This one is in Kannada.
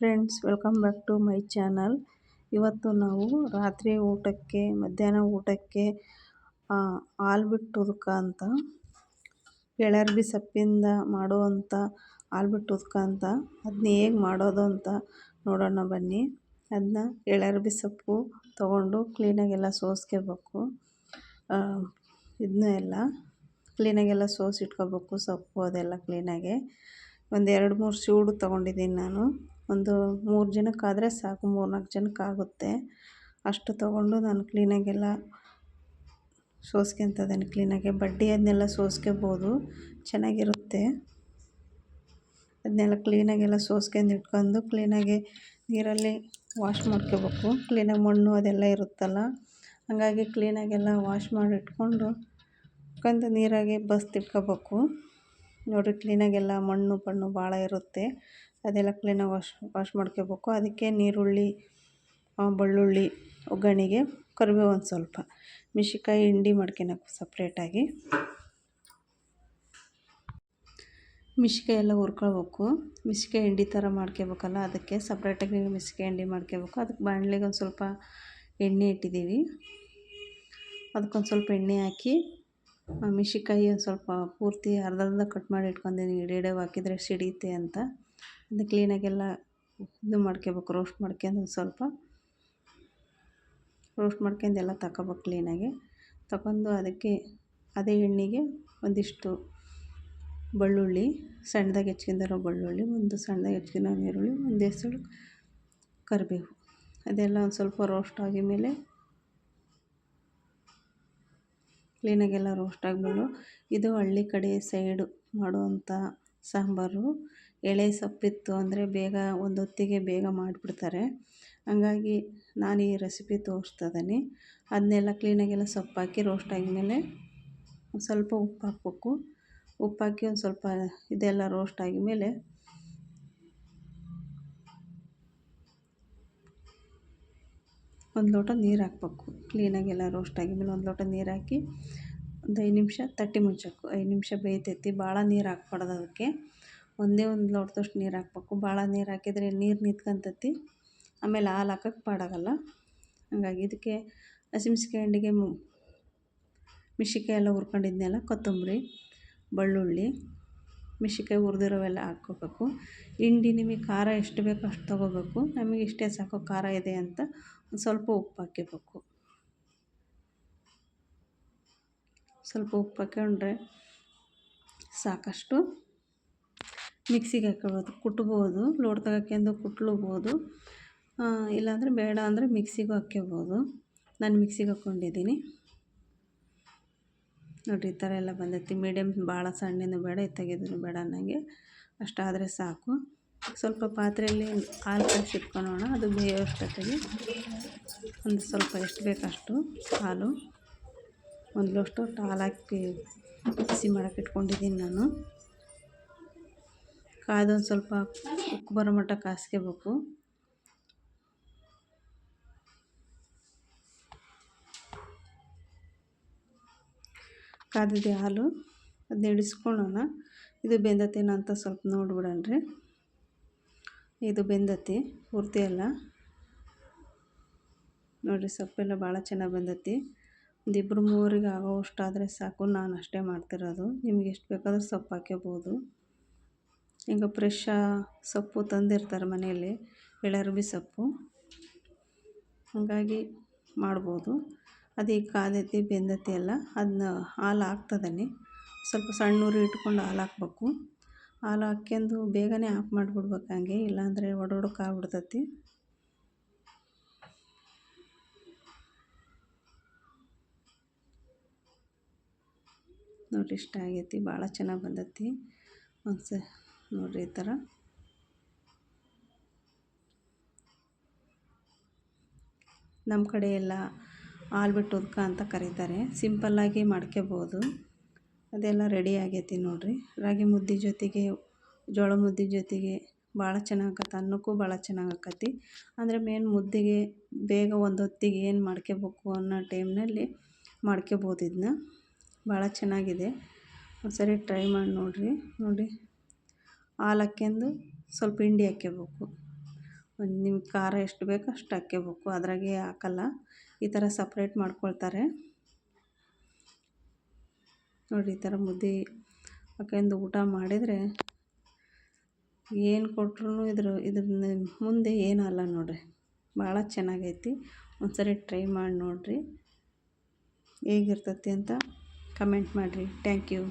Friends welcome back to my channel ಇವತ್ತು ನಾವು ರಾತ್ರಿ ಊಟಕ್ಕೆ, ಮಧ್ಯಾಹ್ನ ಊಟಕ್ಕೆ ಹಾಲು ಬಿಟ್ಟು ಅಂತ, ಎಳರ್ಬಿ ಸೊಪ್ಪಿಂದ ಮಾಡುವಂಥ ಹಾಲು ಅಂತ ಅದನ್ನ ಹೇಗೆ ಮಾಡೋದು ಅಂತ ನೋಡೋಣ ಬನ್ನಿ. ಅದನ್ನ ಎಳರ್ಬಿ ಸೊಪ್ಪು ತೊಗೊಂಡು ಕ್ಲೀನಾಗೆಲ್ಲ ಸೋಸ್ಕೋಬೇಕು. ಇದನ್ನ ಎಲ್ಲ ಕ್ಲೀನಾಗೆಲ್ಲ ಸೋಸಿ ಇಟ್ಕೋಬೇಕು ಸೊಪ್ಪು ಅದೆಲ್ಲ ಕ್ಲೀನಾಗೆ. ಒಂದು ಎರಡು ಮೂರು ಸೂಡು ತೊಗೊಂಡಿದ್ದೀನಿ ನಾನು. ಒಂದು ಮೂರು ಜನಕ್ಕಾದರೆ ಸಾಕು ಮೂರು ನಾಲ್ಕು ಜನಕ್ಕಾಗುತ್ತೆ. ಅಷ್ಟು ತೊಗೊಂಡು ನಾನು ಕ್ಲೀನಾಗೆಲ್ಲ ಸೋಸ್ಕೊತಿದ್ದೀನಿ ಕ್ಲೀನಾಗೆ. ಬಡ್ಡಿ ಅದನ್ನೆಲ್ಲ ಸೋಸ್ಕೋಬೋದು, ಚೆನ್ನಾಗಿರುತ್ತೆ. ಅದನ್ನೆಲ್ಲ ಕ್ಲೀನಾಗೆಲ್ಲ ಸೋಸ್ಕೊಂಡು ಇಟ್ಕೊಂಡು ಕ್ಲೀನಾಗೆ ನೀರಲ್ಲಿ ವಾಶ್ ಮಾಡ್ಕೋಬೇಕು. ಕ್ಲೀನಾಗಿ ಮಣ್ಣು ಅದೆಲ್ಲ ಇರುತ್ತಲ್ಲ, ಹಾಗಾಗಿ ಕ್ಲೀನಾಗೆಲ್ಲ ವಾಶ್ ಮಾಡಿ ಇಟ್ಕೊಂಡು ಕಂದು ನೀರಾಗೆ ಬಸ್ತಿಟ್ಕೋಬೇಕು. ನೋಡಿರಿ, ಕ್ಲೀನಾಗೆಲ್ಲ ಮಣ್ಣು ಪಣ್ಣು ಭಾಳ ಇರುತ್ತೆ. ಅದೆಲ್ಲ ಕ್ಲೀನಾಗಿ ವಾಶ್ ವಾಶ್ ಮಾಡ್ಕೋಬೇಕು ಅದಕ್ಕೆ ನೀರುಳ್ಳಿ ಬೆಳ್ಳುಳ್ಳಿ, ಒಗ್ಗರಣೆಗೆ ಕರಿಬೇವು ಒಂದು ಸ್ವಲ್ಪ. ಮೆಣ್ಸಿಕಾಯಿ ಹಿಂಡಿ ಮಾಡ್ಕೊಳಕ್ಕೆ ಸಪ್ರೇಟಾಗಿ. ಮಿಶ್ಕಾಯಿ ಎಲ್ಲ ಹುರ್ಕೊಳ್ಬೇಕು. ಮಿಶ್ಕಾಯಿ ಹಿಂಡಿ ಥರ ಮಾಡ್ಕೋಬೇಕಲ್ಲ ಅದಕ್ಕೆ ಸಪ್ರೇಟಾಗಿ ಮಿಶ್ಕಾಯಿ ಹಿಂಡಿ ಮಾಡ್ಕೋಬೇಕು ಅದಕ್ಕೆ ಬಾಣಲೆಗೆ ಒಂದು ಸ್ವಲ್ಪ ಎಣ್ಣೆ ಇಟ್ಟಿದ್ದೀವಿ. ಅದಕ್ಕೊಂದು ಸ್ವಲ್ಪ ಎಣ್ಣೆ ಹಾಕಿ ಮೆಣ್ಸಿನ್ಕಾಯಿ ಒಂದು ಸ್ವಲ್ಪ ಪೂರ್ತಿ ಅರ್ಧ ಕಟ್ ಮಾಡಿ ಇಟ್ಕೊಂಡಿದ್ದೀನಿ ಎಡೆ ಹಾಕಿದರೆ ಸಿಡಿಯುತ್ತೆ ಅಂತ. ಅದನ್ನ ಕ್ಲೀನಾಗೆಲ್ಲ ಇದು ಮಾಡ್ಕೋಬೇಕು ರೋಸ್ಟ್ ಮಾಡ್ಕೊಂಡು ಒಂದು ಸ್ವಲ್ಪ. ರೋಸ್ಟ್ ಮಾಡ್ಕೊಂಡು ಎಲ್ಲ ತಗೋಬೇಕು ಕ್ಲೀನಾಗಿ ತಗೊಂಡು ಅದಕ್ಕೆ ಅದೇ ಎಣ್ಣೆಗೆ ಒಂದಿಷ್ಟು ಬೆಳ್ಳುಳ್ಳಿ, ಸಣ್ಣದಾಗಿ ಹೆಚ್ಕೊಂಡಿರೋ ಬೆಳ್ಳುಳ್ಳಿ, ಒಂದು ಸಣ್ಣದಾಗಿ ಹೆಚ್ಕೊಂಡಿರೋ ಈರುಳ್ಳಿ, ಒಂದು ಹೆಸರು ಕರಿಬೇವು. ಅದೆಲ್ಲ ಒಂದು ಸ್ವಲ್ಪ ರೋಸ್ಟ್ ಆಗಿದ್ಮೇಲೆ ಕ್ಲೀನಾಗೆಲ್ಲ ರೋಸ್ಟ್ ಆಗಿಬಿಟ್ಟು ಇದು ಹಳ್ಳಿ ಕಡೆ ಸೈಡು ಮಾಡುವಂಥ ಸಾಂಬಾರು. ಎಳೆ ಸೊಪ್ಪಿತ್ತು ಅಂದರೆ ಬೇಗ ಒಂದು ಹೊತ್ತಿಗೆ ಬೇಗ ಮಾಡಿಬಿಡ್ತಾರೆ. ಹಂಗಾಗಿ ನಾನು ಈ ರೆಸಿಪಿ ತೋರಿಸ್ತಾ ಇದ್ದೀನಿ ಅದನ್ನೆಲ್ಲ ಕ್ಲೀನಾಗೆಲ್ಲ ಸೊಪ್ಪು ಹಾಕಿ ರೋಸ್ಟ್ ಆಗಿದ್ಮೇಲೆ ಸ್ವಲ್ಪ ಉಪ್ಪು ಹಾಕ್ಬೇಕು. ಉಪ್ಪು ಹಾಕಿ ಒಂದು ಸ್ವಲ್ಪ ಇದೆಲ್ಲ ರೋಸ್ಟ್ ಆಗಿದ್ಮೇಲೆ ಒಂದು ಲೋಟ ನೀರು ಹಾಕ್ಬೇಕು. ಕ್ಲೀನಾಗೆಲ್ಲ ರೋಸ್ಟ್ ಆಗಿದ್ಮೇಲೆ ಒಂದು ಲೋಟ ನೀರು ಹಾಕಿ ಒಂದು ಐದು ನಿಮಿಷ ತಟ್ಟಿ ಮುಚ್ಚಬೇಕು. ಐದು ನಿಮಿಷ ಬೇಯ್ತೈತಿ. ಭಾಳ ನೀರು ಹಾಕ್ಬಾರ್ದು ಅದಕ್ಕೆ. ಒಂದೇ ಒಂದು ಲೋಟದಷ್ಟು ನೀರು ಹಾಕ್ಬೇಕು. ಭಾಳ ನೀರು ಹಾಕಿದರೆ ನೀರು ನಿಂತ್ಕೊಂತತಿ. ಆಮೇಲೆ ಹಾಲು ಹಾಕಕ್ಕೆ ಪಾಡಾಗಲ್ಲ ಹಂಗಾಗಿ ಇದಕ್ಕೆ ಹಸಿಮೆಣ್ಸಿಕಾಯಿ ಹಿಂಡಿಗೆ ಮಿಶಿಕಾಯಿ ಎಲ್ಲ ಹುರ್ಕೊಂಡಿದ್ನೆಲ್ಲ, ಕೊತ್ತಂಬರಿ, ಬೆಳ್ಳುಳ್ಳಿ ಮಿಶಿಕಾಯಿ ಹುರಿದಿರೋವೆಲ್ಲ ಹಾಕ್ಕೋಬೇಕು. ಹಿಂಡಿ ನಿಮಗೆ ಖಾರ ಎಷ್ಟು ಬೇಕೋ ಅಷ್ಟು ತೊಗೋಬೇಕು. ನಮಗೆ ಇಷ್ಟೇ ಸಾಕು ಖಾರ ಇದೆ ಅಂತ ಒಂದು ಸ್ವಲ್ಪ ಉಪ್ಪು ಹಾಕ್ಕೋಬೇಕು. ಸ್ವಲ್ಪ ಉಪ್ಪು ಹಾಕ್ಕೊಂಡ್ರೆ ಸಾಕಷ್ಟು ಮಿಕ್ಸಿಗೆ ಹಾಕ್ಕೊಬೋದು ಕುಟ್ಬೋದು ಲೋಟದಾಗ ಹಾಕ್ಕೊಂಡು ಕುಟ್ಲೂಬೋದು. ಇಲ್ಲಾಂದರೆ ಬೇಡ ಅಂದರೆ ಮಿಕ್ಸಿಗೂ ಹಾಕ್ಕೋಬೋದು ನಾನು ಮಿಕ್ಸಿಗೆ ಹಾಕ್ಕೊಂಡಿದ್ದೀನಿ. ನೋಡಿರಿ, ಈ ಥರ ಎಲ್ಲ ಬಂದೈತಿ. ಮೀಡಿಯಮ್ ಭಾಳ ಸಣ್ಣನೂ ಬೇಡ ಇತ್ತಾಗಿದ್ದು ಬೇಡ ಅನ್ನಂಗೆ. ಅಷ್ಟಾದರೆ ಸಾಕು. ಸ್ವಲ್ಪ ಪಾತ್ರೆಯಲ್ಲಿ ಹಾಲು ಕಾಯಿಸಿ ಇಟ್ಕೊಳೋಣ. ಅದು ಬೇಯೋಷ್ಟೊತ್ತಿಗೆ ಒಂದು ಸ್ವಲ್ಪ ಎಷ್ಟು ಬೇಕಷ್ಟು ಹಾಲು. ಒಂದು ಲೋಷ್ಟು ಹಾಲು ಹಾಕಿ ಬಿಸಿ ಮಾಡೋಕೆ ಇಟ್ಕೊಂಡಿದ್ದೀನಿ ನಾನು. ಕಾದೊಂದು ಸ್ವಲ್ಪ ಉಕ್ಕು ಬರೋ ಮಟ್ಟ ಕಾಸ್ಕೋಬೇಕು. ಕಾದಿದೆ ಹಾಲು ಅದನ್ನ ಇಳಿಸ್ಕೊಳ್ಳೋಣ ಇದು ಬೆಂದತೇನೋ ಅಂತ ಸ್ವಲ್ಪ ನೋಡ್ಬಿಡಣ್ರಿ ಇದು ಬೆಂದತಿ, ಪೂರ್ತಿ ಅಲ್ಲ. ನೋಡಿರಿ ಸೊಪ್ಪೆಲ್ಲ ಭಾಳ ಚೆನ್ನಾಗಿ ಬಂದೈತಿ. ಒಂದು ಇಬ್ಬರು ಮೂವರಿಗೆ ಆಗೋವಷ್ಟಾದರೆ ಸಾಕು, ನಾನು ಅಷ್ಟೇ ಮಾಡ್ತಿರೋದು. ನಿಮ್ಗೆ ಎಷ್ಟು ಬೇಕಾದರೂ ಸೊಪ್ಪು ಹಾಕ್ಕೋಬೋದು ಈಗ ಫ್ರೆಶ್ ಸೊಪ್ಪು ತಂದಿರ್ತಾರೆ ಮನೆಯಲ್ಲಿ ಬೆಳರ್ಬಿ ಸೊಪ್ಪು. ಹಾಗಾಗಿ ಮಾಡ್ಬೋದು. ಅದೀಗ ಕಾದೈತಿ, ಬೆಂದೈತಿ ಎಲ್ಲ. ಅದನ್ನ ಹಾಲು ಹಾಕ್ತದನಿ. ಸ್ವಲ್ಪ ಸಣ್ಣ ಉರಿ ಇಟ್ಕೊಂಡು ಹಾಲು ಹಾಕ್ಬೇಕು. ಹಾಲು ಹಾಕ್ಯಂದು ಬೇಗನೆ ಆಫ್ ಮಾಡಿಬಿಡ್ಬೇಕು ಹಂಗೆ, ಇಲ್ಲಾಂದರೆ ಒಡೊಡಕ್ಕೆ ನೋಡಿ, ಇಷ್ಟ ಆಗೈತಿ. ಭಾಳ ಚೆನ್ನಾಗಿ ಬಂದೈತಿ. ಒಂದು ಸ ನೋಡಿರಿ ಈ ಥರ. ನಮ್ಮ ಕಡೆ ಎಲ್ಲ ಆಲ್ಬಿಟ್ಟು ಬಿಟ್ಟು ಉದ್ಕ ಅಂತ ಕರೀತಾರೆ. ಸಿಂಪಲ್ಲಾಗಿ ಮಾಡ್ಕೋಬೋದು. ಅದೆಲ್ಲ ರೆಡಿ ಆಗೈತಿ ನೋಡಿರಿ. ರಾಗಿ ಮುದ್ದೆ ಜೊತೆಗೆ, ಜೋಳ ಮುದ್ದೆ ಜೊತೆಗೆ ಭಾಳ ಚೆನ್ನಾಗತ್ತೆ ಅನ್ನಕ್ಕೂ ಭಾಳ ಚೆನ್ನಾಗಾಕತಿ ಅಂದರೆ ಮೇನ್ ಮುದ್ದೆಗೆ ಬೇಗ ಒಂದು ಹೊತ್ತಿಗೆ ಏನು ಮಾಡ್ಕೋಬೇಕು ಅನ್ನೋ ಟೈಮ್ನಲ್ಲಿ ಮಾಡ್ಕೋಬೋದು ಇದನ್ನ ಭಾಳ ಚೆನ್ನಾಗಿದೆ. ಒಂದು ಸರಿ ಟ್ರೈ ಮಾಡಿ ನೋಡಿರಿ. ನೋಡಿ ಹಾಲು ಹಾಕ್ಯಂದು ಸ್ವಲ್ಪ ಹಿಂಡಿ ಹಾಕ್ಕೋಬೇಕು ಒಂದು ನಿಮ್ಗೆ ಖಾರ ಎಷ್ಟು ಬೇಕೋ ಅಷ್ಟು ಹಾಕ್ಯಬೇಕು. ಅದ್ರಾಗೆ ಹಾಕಲ್ಲ. ಈ ಥರ ಸಪ್ರೇಟ್ ಮಾಡ್ಕೊಳ್ತಾರೆ. ನೋಡಿ, ಈ ಥರ ಮುದ್ದೆ ಹಾಕ್ಯಂದು ಊಟ ಮಾಡಿದರೆ ಏನು ಕೊಟ್ರೂ ಇದ್ರ ಇದ್ರ ಮುಂದೆ ಏನಲ್ಲ ನೋಡಿರಿ. ಭಾಳ ಚೆನ್ನಾಗೈತಿ. ಒಂದ್ಸರಿ ಟ್ರೈ ಮಾಡಿ ನೋಡಿರಿ. ಹೇಗಿರ್ತತಿ ಅಂತ ಕಮೆಂಟ್ ಮಾಡಿರಿ. Thank you